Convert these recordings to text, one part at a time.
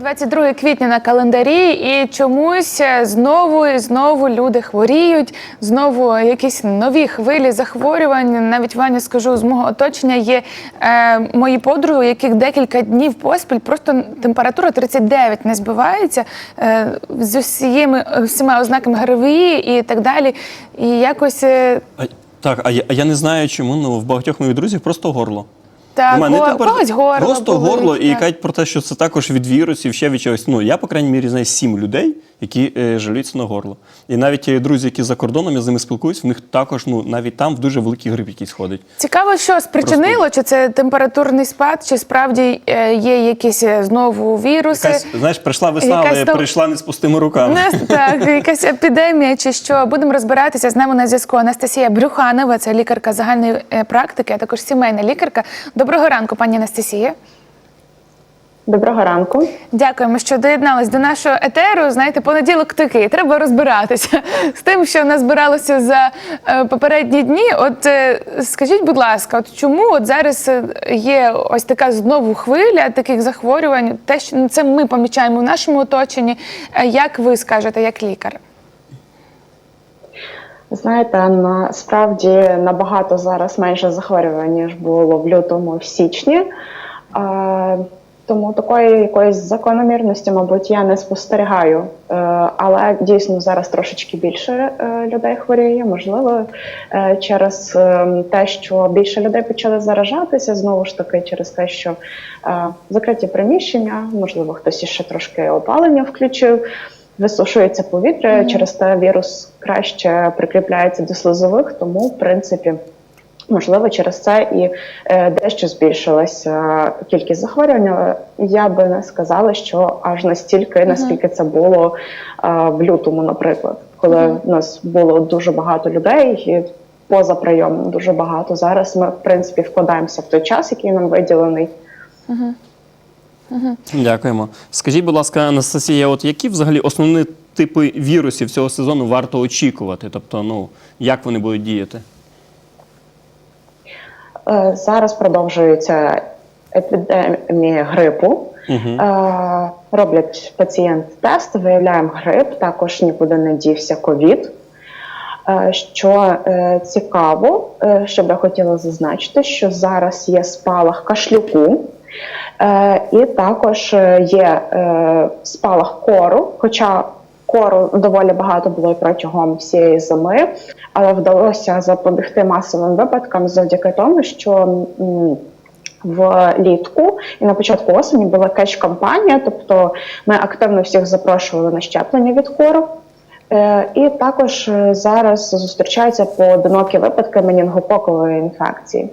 22 квітня на календарі, і чомусь е, знову і знову люди хворіють. Знову якісь нові хвилі захворювань. Навіть Ваня скажу з мого оточення є е, мої подруги, яких декілька днів поспіль просто температура 39 не збивається е, з усіми всіма ознаками ГРВІ і так далі. І якось е, А, так, а я, а я не знаю, чому ну, в багатьох моїх друзів просто горло. Так, У мене го- тепер когось горло просто болить, горло, і так. кажуть про те, що це також від вірусів, ще від чогось. Ну, я, по крайній мірі, знаю сім людей, які е, жаліються на горло. І навіть ті друзі, які за кордоном, я з ними спілкуюсь, в них також, ну, навіть там в дуже великий грип якийсь ходить. Цікаво, що спричинило, чи це температурний спад, чи справді е, є якісь е, знову віруси. Якась, знаєш, прийшла весна, Якась але там- прийшла не з пустими руками. Не, так, якась епідемія чи що. Будемо розбиратися з нами на зв'язку. Анастасія Брюханова, це лікарка загальної е, практики, а також сімейна лікарка. Доброго ранку, пані Анастасія. Доброго ранку. Дякуємо, що доєднались до нашого етеру. Знаєте, понеділок такий. Треба розбиратися з тим, що назбиралося за е, попередні дні. От е, скажіть, будь ласка, от чому от зараз е, є ось така знову хвиля таких захворювань? Те, що ну, це ми помічаємо в нашому оточенні. Як ви скажете, як лікар? Знаєте, насправді набагато зараз менше захворювань, ніж було в лютому, в січні. Тому такої якоїсь закономірності, мабуть, я не спостерігаю. Е, але дійсно зараз трошечки більше е, людей хворіє. Можливо, е, через те, що більше людей почали заражатися, знову ж таки, через те, що закриті приміщення, можливо, хтось іще трошки опалення включив. Висушується повітря, через те вірус краще прикріпляється до слизових, тому в принципі. Можливо, через це і е, дещо збільшилася кількість захворювань. але Я би не сказала, що аж настільки, наскільки це було е, в лютому, наприклад, коли в нас було дуже багато людей і поза прийомом дуже багато. Зараз ми в принципі вкладаємося в той час, який нам виділений. Дякуємо. Скажіть, будь ласка, Анастасія, от які взагалі основні типи вірусів цього сезону варто очікувати? Тобто, ну, як вони будуть діяти? Е, Зараз продовжується епідемія грипу. Е, Роблять пацієнт тест, виявляємо грип, також нікуди не дівся ковід. Е, Що е, цікаво, е, що б я хотіла зазначити, що зараз є спалах кашлюку, і також е, є е, спалах кору, хоча кору доволі багато було протягом всієї зими, але вдалося запобігти масовим випадкам завдяки тому, що влітку і на початку осені була кетч-кампанія, тобто ми активно всіх запрошували на щеплення від кору. Е, І також е, зараз зустрічаються поодинокі випадки менінгококової інфекції.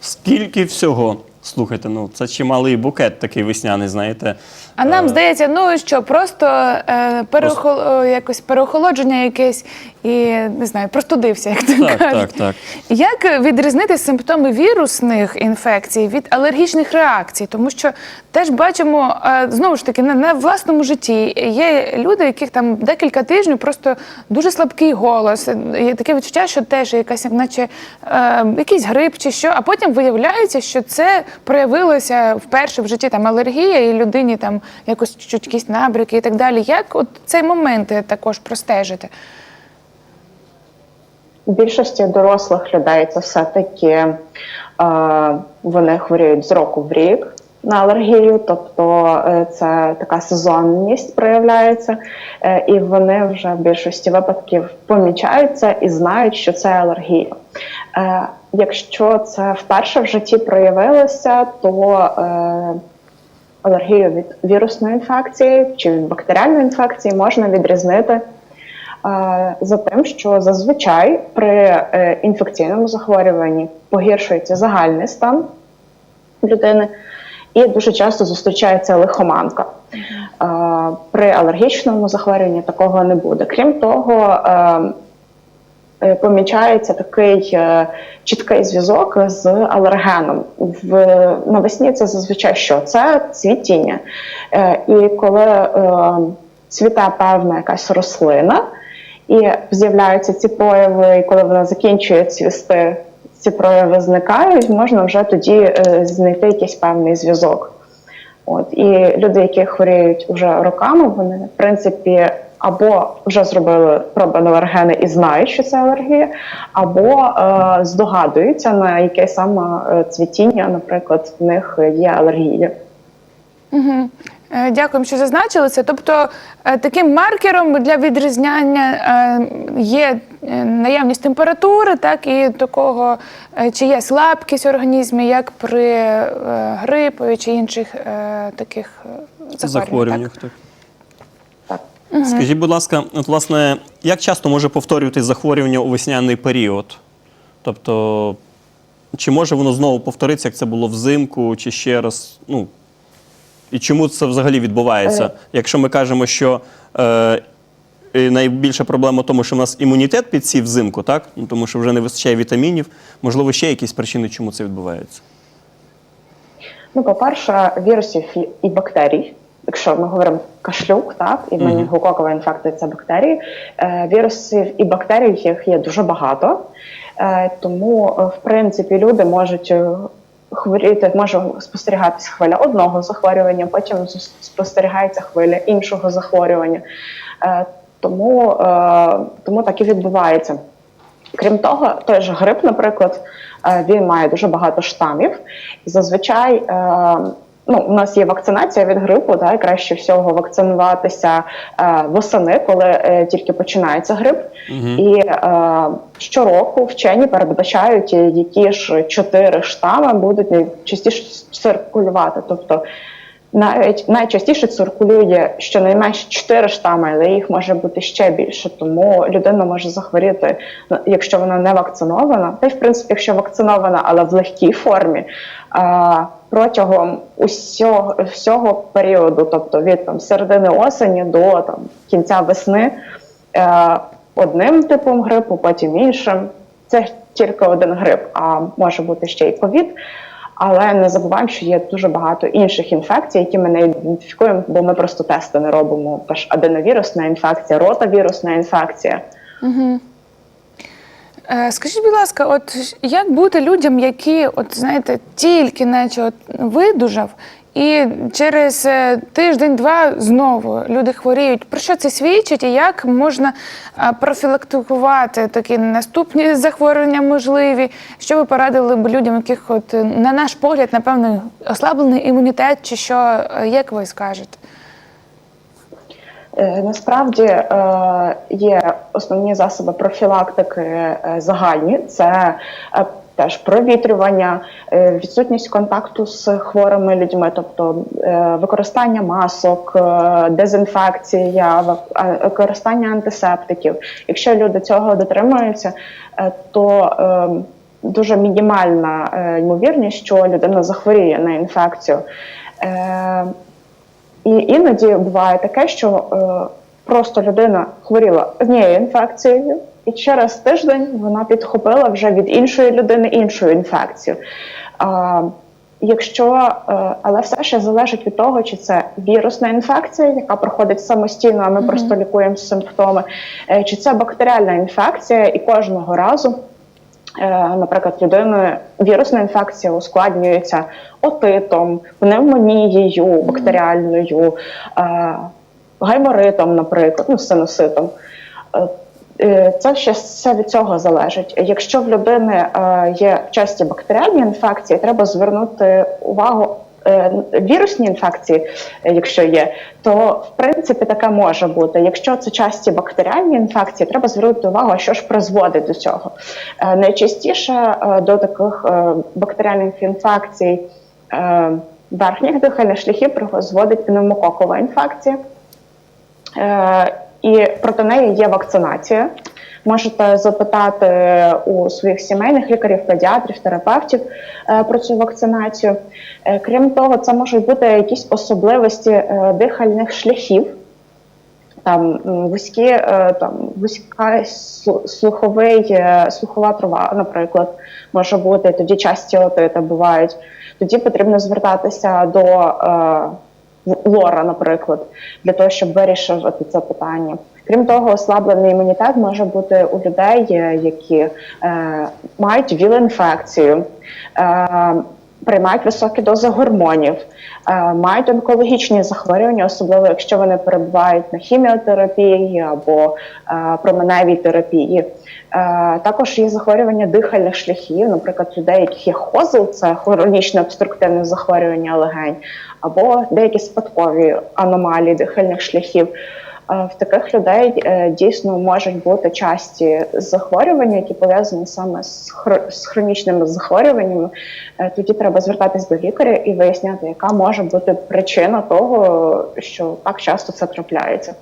Скільки всього? Слухайте, ну це чималий букет такий весняний, знаєте. А нам здається, ну що, просто е, переохол... е, якось переохолодження якесь і не знаю, простудився, як то Так, кажуть. так, так. Як відрізнити симптоми вірусних інфекцій від алергічних реакцій? Тому що теж бачимо е, знову ж таки на, на власному житті є люди, яких там декілька тижнів просто дуже слабкий голос. Є таке відчуття, що теж якась, як наче е, якийсь грип чи що, а потім виявляється, що це проявилося вперше в житті там алергія, і людині там якось чуть якісь набряки і так далі. Як от цей момент також простежити? У більшості дорослих людей це все-таки е, вони хворіють з року в рік на алергію, тобто е, це така сезонність проявляється, е, і вони вже в більшості випадків помічаються і знають, що це алергія. Е, якщо це вперше в житті проявилося, то е, алергію від вірусної інфекції чи від бактеріальної інфекції можна відрізнити е, за тим, що зазвичай при е, інфекційному захворюванні погіршується загальний стан людини, і дуже часто зустрічається лихоманка. Е, При алергічному захворюванні такого не буде. Крім того, помічається такий е, чіткий зв'язок з алергеном. В навесні це зазвичай що? Це цвітіння. Е, І коли е, цвіте певна якась рослина, і з'являються ці прояви, і коли вона закінчує цвісти, ці прояви зникають, можна вже тоді е, знайти якийсь певний зв'язок. От і люди, які хворіють вже роками, вони в принципі або вже зробили проби на алергени і знають, що це алергія, або е, здогадуються на яке саме е, цвітіння, наприклад, в них є алергія. Угу. Дякуємо, що зазначили це. Тобто е, таким маркером для відрізняння е, є е, наявність температури, так і такого, е, чи є слабкість в організмі, як при е, грипові чи інших е, таких е, захворюваннях. захворюваннях. Так. Так. Скажіть, будь ласка, от, власне, як часто може повторюватись захворювання у весняний період? Тобто, чи може воно знову повторитися, як це було взимку, чи ще раз? Ну, і чому це взагалі відбувається? Е. Якщо ми кажемо, що е, найбільша проблема в тому, що в нас імунітет підсів взимку, так? Ну, тому що вже не вистачає вітамінів, можливо, ще якісь причини, чому це відбувається? Ну, по-перше, вірусів і бактерій. Якщо ми говоримо кашлюк, так і менінгококова інфекція це бактерії. Е, вірусів і бактерій їх є дуже багато, е, тому е, в принципі люди можуть хворіти, може спостерігатися хвиля одного захворювання, потім спостерігається хвиля іншого захворювання. Тому, тому так і відбувається. Крім того, той же грип, наприклад, він має дуже багато штамів. І зазвичай ну, у нас є вакцинація від грипу, да, і краще всього вакцинуватися е, восени, коли е, тільки починається грип. І е, щороку вчені передбачають, е, які ж чотири штами будуть найчастіше циркулювати. Тобто навіть найчастіше циркулює щонайменше 4 штами, але їх може бути ще більше. Тому людина може захворіти, ну, якщо вона не вакцинована, та й в принципі, якщо вакцинована, але в легкій формі. Протягом усього всього періоду, тобто від там середини осені до там кінця весни, е, одним типом грипу, потім іншим. Це тільки один грип, а може бути ще й ковід. Але не забуваємо, що є дуже багато інших інфекцій, які ми не ідентифікуємо, бо ми просто тести не робимо. Тож аденовірусна інфекція, ротавірусна інфекція. Е, Скажіть, будь ласка, от як бути людям, які, от знаєте, тільки наче от видужав, і через е, тиждень-два знову люди хворіють. Про що це свідчить і як можна е, профілактикувати такі наступні захворювання можливі? Що ви порадили б людям, яких, от е, на наш погляд, напевно, ослаблений імунітет, чи що, Е, як ви скажете? Е, Насправді е, є основні засоби профілактики е, загальні. Це теж провітрювання, відсутність контакту з хворими людьми, тобто використання масок, дезінфекція, використання антисептиків. Якщо люди цього дотримуються, то дуже мінімальна ймовірність, що людина захворіє на інфекцію. Е, і іноді буває таке, що е, просто людина хворіла однією інфекцією, і через тиждень вона підхопила вже від іншої людини іншу інфекцію. А, Якщо, е, але все ще залежить від того, чи це вірусна інфекція, яка проходить самостійно, а ми просто лікуємо симптоми, е, чи це бактеріальна інфекція, і кожного разу Е, наприклад, людиною вірусна інфекція ускладнюється отитом, пневмонією бактеріальною, е, гайморитом, наприклад, ну, синуситом. Е, е, Це ще все від цього залежить. Якщо в людини е, є часті бактеріальні інфекції, треба звернути увагу. Е, Вірусні інфекції, е, якщо є, то в принципі таке може бути. Якщо це часті бактеріальні інфекції, треба звернути увагу, що ж призводить до цього. Е, Найчастіше до таких бактеріальних інфекцій верхніх дихальних шляхів призводить пневмококова інфекція. І проти неї є вакцинація. Можете запитати у своїх сімейних лікарів, педіатрів, терапевтів е, про цю вакцинацію. Е, крім того, це можуть бути якісь особливості е, дихальних шляхів, там вузькі, там вузька слуховий, слухова трава, наприклад, може бути. Тоді часті отити бувають. Тоді потрібно звертатися до е, лора, наприклад, для того, щоб вирішувати це питання. Крім того, ослаблений імунітет може бути у людей, е, які е, мають віл-інфекцію. Е, приймають високі дози гормонів, е, мають онкологічні захворювання, особливо якщо вони перебувають на хіміотерапії або е, променевій терапії. Е, Також є захворювання дихальних шляхів, наприклад, людей, яких є хозл, це хронічне обструктивне захворювання легень, або деякі спадкові аномалії дихальних шляхів. Е, В таких людей е, дійсно можуть бути часті захворювання, які пов'язані саме з, хронічними захворюваннями. Е, Тоді треба звертатись до лікаря і виясняти, яка може бути причина того, що так часто це трапляється.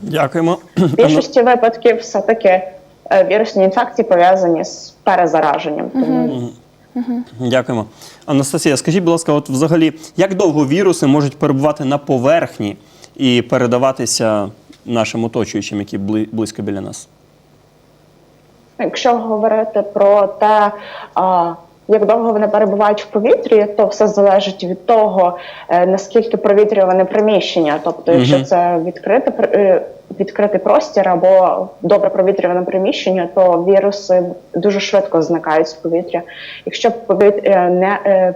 Дякуємо. В більшості випадків все-таки е, вірусні інфекції пов'язані з перезараженням. Тому Дякуємо. Анастасія, скажіть, будь ласка, от взагалі, як довго віруси можуть перебувати на поверхні і передаватися нашим оточуючим, які бли- близько біля нас? Якщо говорити про те, як довго вони перебувають в повітрі, то все залежить від того, е, наскільки провітрюване приміщення. Тобто, якщо це відкрите е, відкритий простір або добре провітрюване приміщення, то віруси дуже швидко зникають з повітря. Якщо повітря не е,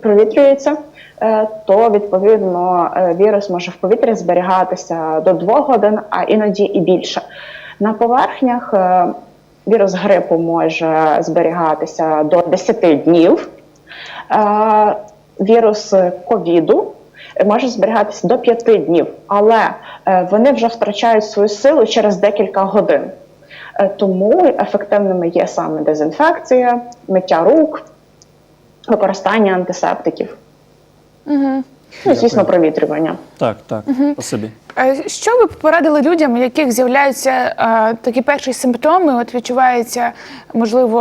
провітрюється, е, то відповідно е, вірус може в повітрі зберігатися до двох годин, а іноді і більше. На поверхнях е, вірус грипу може зберігатися до 10 днів. Вірус ковіду може зберігатися до 5 днів, але вони вже втрачають свою силу через декілька годин. Тому ефективними є саме дезінфекція, миття рук, використання антисептиків. Угу. Ну, звісно, провітрювання. Так, так. По собі Що ви порадили людям, у яких з'являються а, такі перші симптоми? От відчувається, можливо,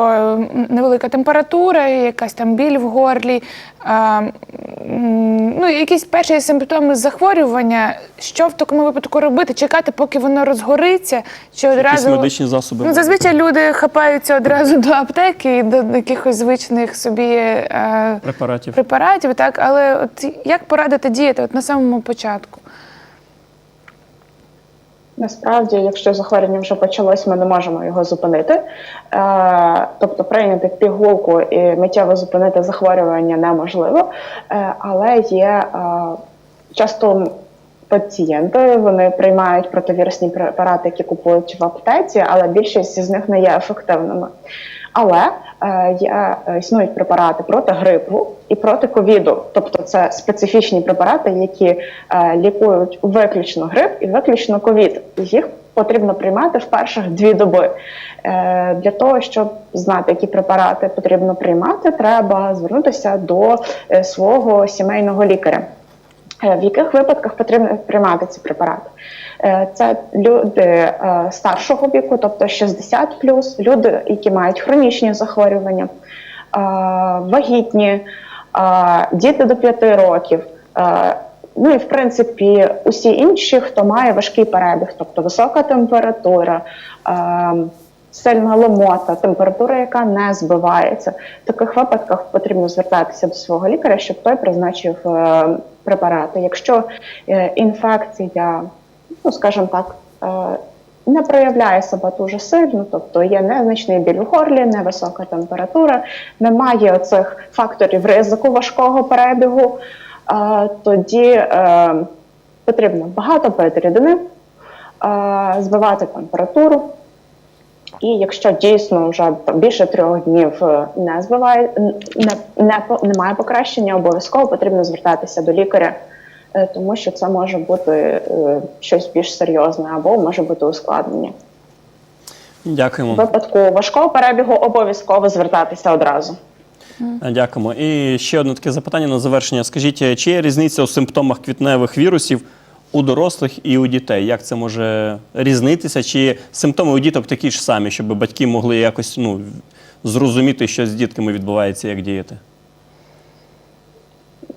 невелика температура, якась там біль в горлі, А, м, ну, якісь перші симптоми захворювання. Що в такому випадку робити? Чекати, поки воно розгориться, чи одразу медичні засоби. Ну, зазвичай люди хапаються одразу до аптеки і до якихось звичних собі е, препаратів. препаратів, так але от як порадити діяти от на самому початку? Насправді, якщо захворювання вже почалось, ми не можемо його зупинити. Е, тобто прийняти пігулку і миттєво зупинити захворювання неможливо, е, але є е, часто пацієнти, вони приймають противірусні препарати, які купують в аптеці, але більшість із них не є ефективними. Але є, е, існують препарати проти грипу і проти ковіду, тобто це специфічні препарати, які е, лікують виключно грип і виключно ковід. Їх потрібно приймати в перших дві доби. Е, для того, щоб знати, які препарати потрібно приймати, треба звернутися до е, свого сімейного лікаря. Е, В яких випадках потрібно приймати ці препарати? Е, Це люди е, старшого віку, тобто 60 люди, які мають хронічні захворювання, вагітні, діти до 5 років. Ну і в принципі усі інші, хто має важкий перебіг, тобто висока температура, сильна ломота, температура, яка не збивається. В таких випадках потрібно звертатися до свого лікаря, щоб той призначив е, препарати. Якщо е, інфекція, ну скажімо так, е, не проявляє себе дуже сильно, тобто є незначний біль в горлі, невисока температура, немає оцих факторів ризику важкого перебігу, тоді потрібно багато пити рідини, збивати температуру. І якщо дійсно вже там, більше трьох днів е, не збиває, не, не, немає покращення, обов'язково потрібно звертатися до лікаря, е, тому що це може бути е, щось більш серйозне або може бути ускладнення. В Дякуємо. випадку важкого перебігу обов'язково звертатися одразу. Дякуємо. І ще одне таке запитання на завершення. Скажіть, чи є різниця у симптомах квітневих вірусів у дорослих і у дітей? Як це може різнитися? Чи симптоми у діток такі ж самі, щоб батьки могли якось ну, зрозуміти, що з дітками відбувається, як діяти?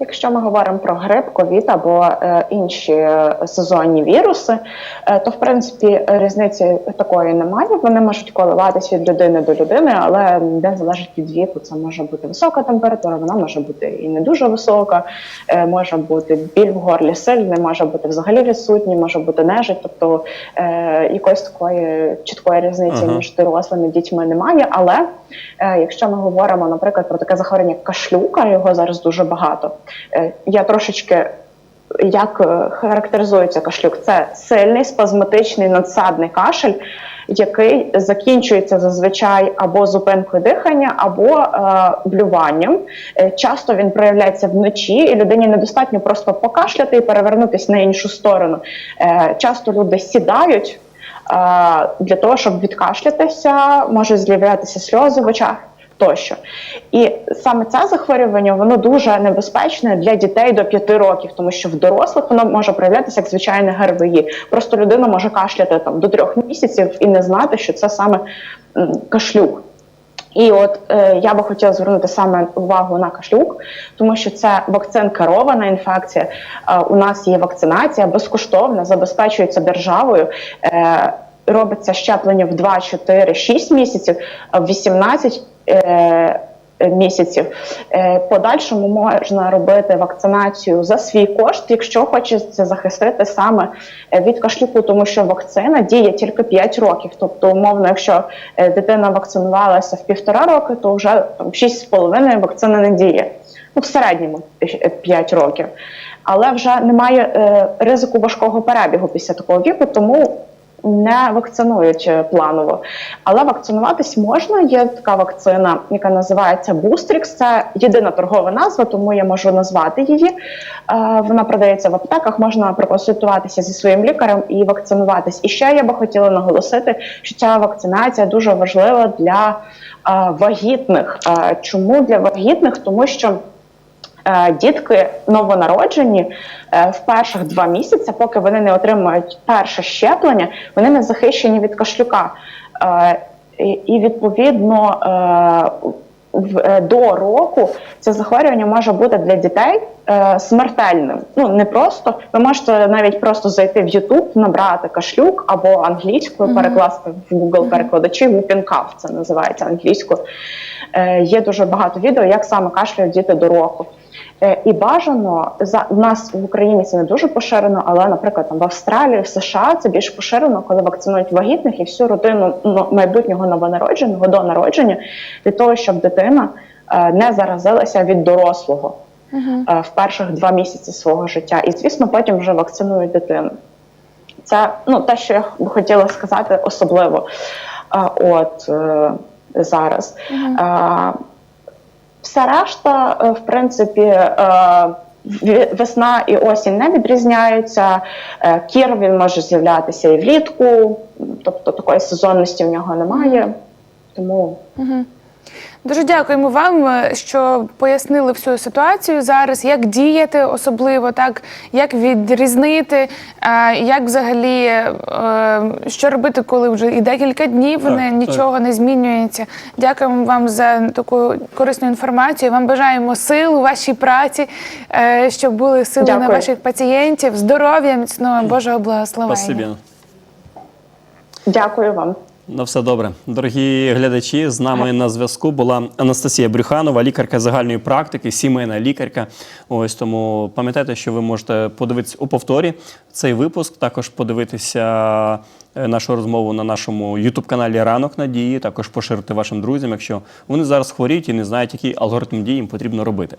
Якщо ми говоримо про грип, ковід або е, інші е, сезонні віруси, е, то в принципі різниці такої немає. Вони можуть коливатися від людини до людини, але не залежить від віку. Це може бути висока температура, вона може бути і не дуже висока, е, може бути біль в горлі сильний, може бути взагалі відсутній, може бути нежить. Тобто е, якоїсь такої чіткої різниці Ага. між дорослими дітьми немає. Але е, якщо ми говоримо, наприклад, про таке захворювання кашлюка, його зараз дуже багато. Е, я трошечки. Як е, характеризується кашлюк? Це сильний спазматичний надсадний кашель, який закінчується зазвичай або зупинкою дихання, або е, блюванням. Е, часто він проявляється вночі, і людині недостатньо просто покашляти і перевернутися на іншу сторону. Е, часто люди сідають для того, щоб відкашлятися, можуть з'являтися сльози в очах. Тощо, і саме це захворювання воно дуже небезпечне для дітей до 5 років, тому що в дорослих воно може проявлятися як звичайне ГРВІ. Просто людина може кашляти там до трьох місяців і не знати, що це саме кашлюк. І от е, я би хотіла звернути саме увагу на кашлюк, тому що це вакцин керована інфекція. Е, у нас є вакцинація безкоштовна, забезпечується державою. Е, робиться щеплення в 2, 4, 6 місяців, а в 18 е, місяців. Е, подальшому можна робити вакцинацію за свій кошт, якщо хочеться захистити саме е, від кашлюку, тому що вакцина діє тільки 5 років. Тобто, умовно, якщо е, дитина вакцинувалася в півтора роки, то вже там 6,5 вакцина не діє. Ну, в середньому 5 років. Але вже немає е, ризику важкого перебігу після такого віку, тому не вакцинують планово. Але вакцинуватись можна. Є така вакцина, яка називається Бустрікс. Це єдина торгова назва, тому я можу назвати її. Е, Вона продається в аптеках, можна проконсультуватися зі своїм лікарем і вакцинуватись. І ще я би хотіла наголосити, що ця вакцинація дуже важлива для е, вагітних. Е, Чому для вагітних? Тому що Дітки новонароджені е, в перших два місяці, поки вони не отримують перше щеплення, вони не захищені від кашлюка. Е, І відповідно е, е, до року це захворювання може бути для дітей е, смертельним. Ну не просто ви можете навіть просто зайти в YouTube, набрати кашлюк або англійською, перекласти в Google перекладачі whooping це називається англійською. Е, Є дуже багато відео, як саме кашляють діти до року. Е, І бажано за в нас в Україні це не дуже поширено, але, наприклад, там в Австралії, в США це більш поширено, коли вакцинують вагітних і всю родину ну, майбутнього новонародженого до народження для того, щоб дитина е, не заразилася від дорослого е, в перших два місяці свого життя. І звісно, потім вже вакцинують дитину. Це ну те, що я б хотіла сказати особливо. От зараз. Е, все решта, е, в принципі, е, весна і осінь не відрізняються. Е, Кір він може з'являтися і влітку, тобто такої сезонності в нього немає. Тому Дуже дякуємо вам, е, що пояснили всю ситуацію зараз, як діяти особливо, так як відрізнити, е, як взагалі е, що робити, коли вже і декілька днів Так, не, так. нічого не змінюється. Дякуємо вам за таку корисну інформацію. Вам бажаємо сил у вашій праці, щоб були сили на ваших пацієнтів, здоров'я, міцного Божого благословення. Спасибі. дякую вам. На все добре. Дорогі глядачі, з нами на зв'язку була Анастасія Брюханова, лікарка загальної практики, сімейна лікарка. Ось тому пам'ятайте, що ви можете подивитися у повторі цей випуск, також подивитися е, нашу розмову на нашому ютуб-каналі Ранок Надії, також поширити вашим друзям, якщо вони зараз хворіють і не знають, який алгоритм дій їм потрібно робити.